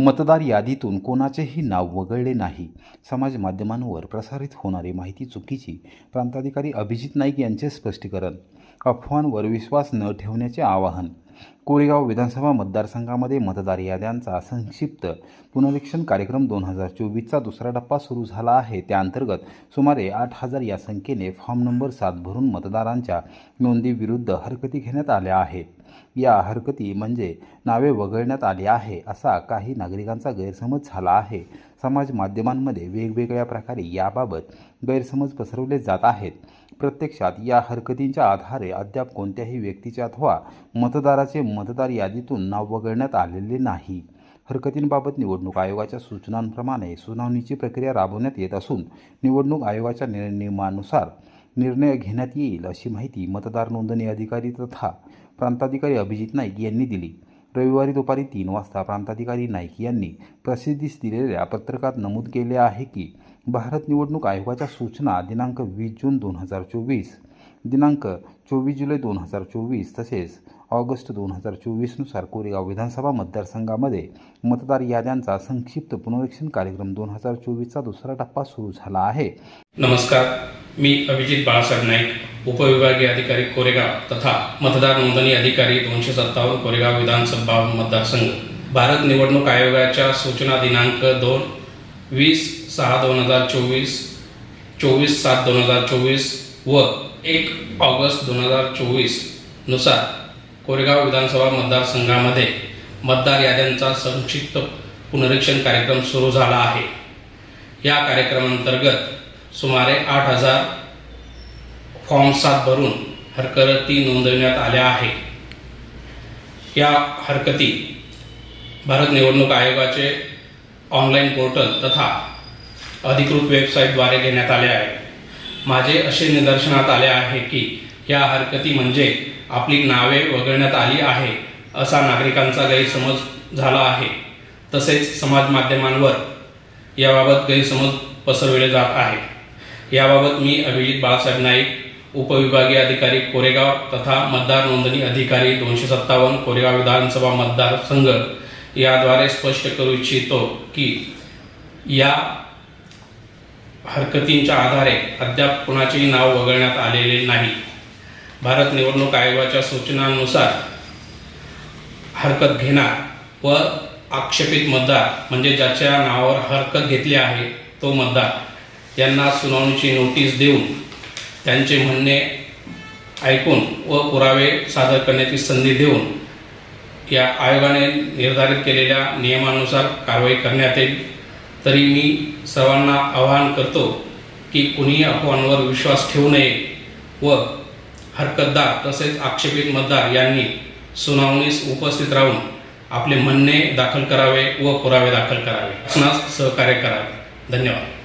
मतदार यादीतून कोणाचेही नाव वगळले नाही. समाज माध्यमांवर प्रसारित होणारी माहिती चुकीची प्रांताधिकारी अभिजित नाईक यांचे स्पष्टीकरण अफवांवर विश्वास न ठेवण्याचे आवाहन. कोरेगाव विधानसभा मतदारसंघामध्ये मतदार याद्यांचा संक्षिप्त पुनरीक्षण कार्यक्रम दोन हजार चोवीसचा दुसरा टप्पा सुरू झाला आहे. त्याअंतर्गत सुमारे आठ हजार या संख्येने फॉर्म नंबर सात भरून मतदारांच्या नोंदीविरुद्ध हरकती घेण्यात आल्या आहेत. या हरकती म्हणजे नावे वगळण्यात आली आहे असा काही नागरिकांचा गैरसमज झाला आहे. समाज माध्यमांमध्ये वेगवेगळ्या प्रकारे याबाबत गैरसमज पसरवले जात आहेत. प्रत्यक्षात या हरकतींच्या आधारे अद्याप कोणत्याही व्यक्तीच्या अथवा मतदाराचे मतदार यादीतून नाव वगळण्यात आलेले नाही. हरकतींबाबत निवडणूक आयोगाच्या सूचनांप्रमाणे सुनावणीची प्रक्रिया राबवण्यात येत असून निवडणूक आयोगाच्या निर्- नियमानुसार निर्णय घेण्यात येईल अशी माहिती मतदार नोंदणी अधिकारी तथा प्रांताधिकारी अभिजित नाईक यांनी दिली. रविवारी दुपारी तीन वाजता प्रांताधिकारी नाईक यांनी प्रसिद्धीस दिलेल्या पत्रकात नमूद केले आहे की भारत निवडणूक आयोगाच्या सूचना दिनांक वीस जून दोन हजार चोवीस दिनांक चोवीस जुलै दोन हजार चोवीस तसेच ऑगस्ट दोन हजार चोवीसनुसार कोरेगाव विधानसभा मतदारसंघामध्ये मतदार याद्यांचा संक्षिप्त पुनरीक्षण कार्यक्रम दोन हजार चोवीसचा दुसरा टप्पा सुरू झाला आहे. नमस्कार. मी अभिजित बाळासाहेब नाईक उपविभागीय अधिकारी कोरेगाव तथा मतदार नोंदणी अधिकारी दोनशे सत्तावन्न कोरेगाव विधानसभा मतदारसंघ. भारत निवडणूक आयोगाच्या सूचना दिनांक दोन वीस सहा दोन हजार चोवीस चोवीस सात दोन हजार चोवीस व एक ऑगस्ट दोन हजार चोवीसनुसार कोरेगाव विधानसभा मतदारसंघामध्ये मतदार याद्यांचा संक्षिप्त पुनरीक्षण कार्यक्रम सुरू झाला आहे. या कार्यक्रमांतर्गत सुमारे आठ हजार फॉर्म सात भरून हरकती नोंदविण्यात आल्या आहे या हरकती भारत निवडणूक आयोगाचे ऑनलाईन पोर्टल तथा अधिकृत वेबसाईटद्वारे घेण्यात आले आहे. माझे असे निदर्शनात आले आहे की या हरकती म्हणजे आपली नावे वगळण्यात आली आहे असा नागरिकांचा गैरसमज झाला आहे. तसेच समाज माध्यमांवर याबाबत गैरसमज पसरविले जात आहे. याबाबत मी अभिजित बाळासाहेब नाईक उपविभागीय अधिकारी कोरेगाव तथा मतदार नोंदणी अधिकारी दोनशे सत्तावन्न कोरेगाव विधानसभा मतदारसंघ याद्वारे स्पष्ट करू इच्छितो की या हरकतींच्या आधारे अद्याप कुणाचेही नाव वगळण्यात आलेले नाही. भारत निवडणूक आयोगाच्या सूचनांनुसार हरकत घेणार व आक्षेपित मतदार म्हणजे ज्याच्या नावावर हरकत घेतली आहे तो मतदार. यांना सुनावणीची नोटीस देऊन त्यांचे म्हणणे ऐकून व पुरावे सादर करण्याची संधी देऊन या आयोगाने निर्धारित केलेल्या नियमानुसार कारवाई करण्यात येईल. तरी मी सर्वांना आवाहन करतो की कुणीही अफवांवर विश्वास ठेवू नये व हरकतदार तसेच आक्षेपित मतदार यांनी सुनावणीस उपस्थित राहून आपले म्हणणे दाखल करावे व पुरावे दाखल करावे. सहकार्य करावे धन्यवाद.